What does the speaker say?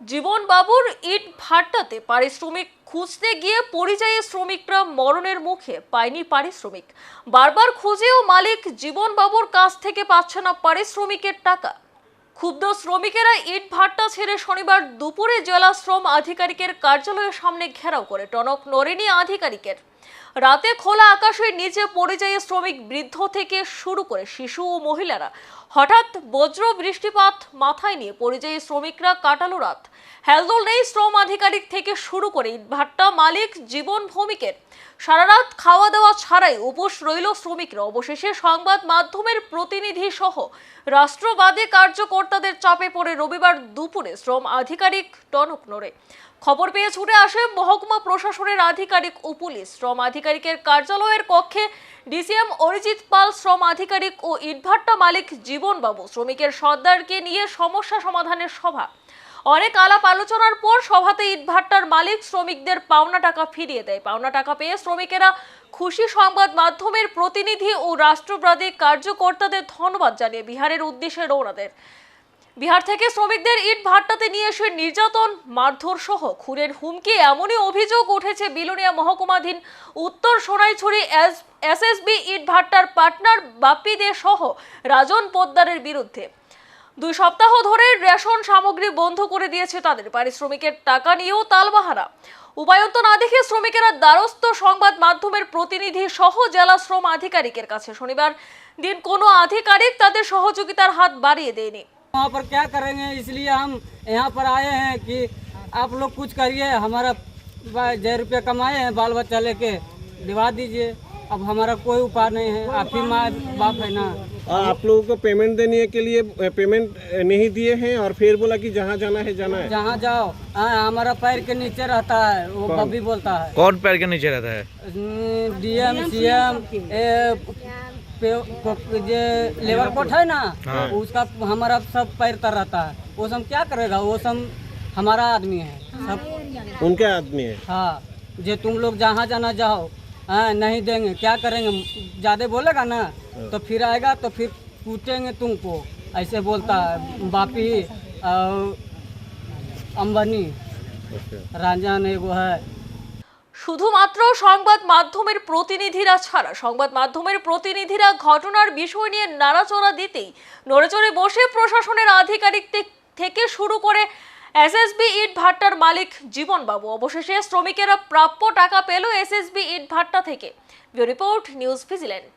জীবন বাবুর ইট ভাট্টাতে পারিশ্রমিক খুঁজতে গিয়ে পরিযায়ী শ্রমিকরা মরণের মুখে পায়নি পারিশ্রমিক। বারবার খুঁজেও মালিক জীবন বাবুর কাছ থেকে পাচ্ছে না পারিশ্রমিকের টাকা। ক্ষুব্ধ শ্রমিকেরা ইট ভাট্টা ছেড়ে শনিবার দুপুরে জেলা শ্রম আধিকারিকের কার্যালয়ের সামনে ঘেরাও করে। টনক নরেনি আধিকারিকের। রাতে খোলা আকাশের নিচে পরিযায়ী শ্রমিক বৃদ্ধ থেকে শুরু করে শিশু ও মহিলারা। হঠাৎ বজ্র বৃষ্টিপাত মাথায় নিয়ে পরিযায়ী শ্রমিকরা কাটালো রাত। হেলদোল নেই শ্রম আধিকারিক থেকে শুরু করে ইটভাট্টা মালিক জীবন ভৌমিকের। সারা রাত খাওয়া দাওয়া ছাড়াই উপোস রইল শ্রমিকরা। অবশেষে সংবাদ মাধ্যমের প্রতিনিধি সহ রাষ্ট্রবাদী কার্যকর্তাদের চাপে পড়ে রবিবার দুপুরে শ্রম আধিকারিক টনক নড়ে। খবর পেয়ে ছুটে আসে মহকুমা প্রশাসনের আধিকারিক ও পুলিশ। শ্রম আধিকারিকের কার্যালয়ের কক্ষে ডিসিএম অরিজিৎ পাল, শ্রম আধিকারিক ও ইটভাট্টা মালিক জীবনবাবু, শ্রমিকের সর্দারকে নিয়ে সমস্যা সমাধানের সভা। অনেক আলাপ আলোচনার পর সভাতে ইটভাট্টার মালিক শ্রমিকদের পাওনা টাকা ফিরিয়ে দেয়। পাওনা টাকা পেয়ে শ্রমিকেরা খুশি সংবাদ মাধ্যমের প্রতিনিধি ও রাষ্ট্রবাদী কার্যকর্তাদের ধন্যবাদ জানিয়ে বিহারের উদ্দেশ্যে রওনা দেন। বিহার থেকে শ্রমিকদের ইট ভাট্টাতে নিয়ে এসে নির্যাতন, মারধর সহ খুনের হুমকি এমনই অভিযোগ উঠেছে বিলোনিয়া মহকুমাধীন উত্তর সোনাইছড়ি এসএসবি ইট ভাট্টার পার্টনার বাপ্পি সহ রাজন পোদ্দারের বিরুদ্ধে। দুই সপ্তাহ ধরে রেশন সামগ্রী বন্ধ করে দিয়েছে তাদের পারিশ্রমিকের টাকা নিয়েও তালবাহারা উপায়ন্ত না দেখে শ্রমিকেরা দ্বারস্থ সংবাদ মাধ্যমের প্রতিনিধি সহ জেলা শ্রম আধিকারিকের কাছে শনিবার দিন কোনো আধিকারিক তাদের সহযোগিতার হাত বাড়িয়ে দেয়নি वहाँ पर क्या करेंगे इसलिए हम यहाँ पर आए हैं कि आप लोग कुछ करिए हमारा बा- जय रुपये कमाए हैं बाल बच्चा लेके दिवा दीजिए अब हमारा कोई उपाय नहीं है। आप ही माँ बाप है ना। और आप लोगों को पेमेंट देने के लिए पेमेंट नहीं दिए हैं और फिर बोला कि जहाँ जाना है जाना है। जहाँ जाओ हाँ हमारा पैर के नीचे रहता है वो बब्बी बोलता है। कौन पैर के नीचे रहता है? डीएम सीएम ये लेबर कोट है ना हाँ। उसका हमारा सब पैर तर रहता है। वो सब क्या करेगा? वो सब हमारा आदमी है। सब उनके आदमी है। हाँ जे तुम लोग जहाँ जाना जाओ हाँ नहीं देंगे क्या करेंगे ज़्यादा बोलेगा ना तो फिर आएगा तो फिर कूटेंगे तुमको ऐसे बोलता है बापी और अंबानी राजन एगो है শুধুমাত্র সংবাদ মাধ্যমের প্রতিনিধিরা ছাড়া সংবাদ মাধ্যমের প্রতিনিধিরা ঘটনার বিষয় নিয়ে নাড়াচড়া দিতেই নড়েচড়ে বসে প্রশাসনের আধিকারিক তে- থেকে শুরু করে এসএসবি ইট ভাট্টার মালিক জীবনবাবু। অবশেষে শ্রমিকেরা প্রাপ্য টাকা পেল এসএসবি ইট ভাট্টা থেকে। Report, news vigilant.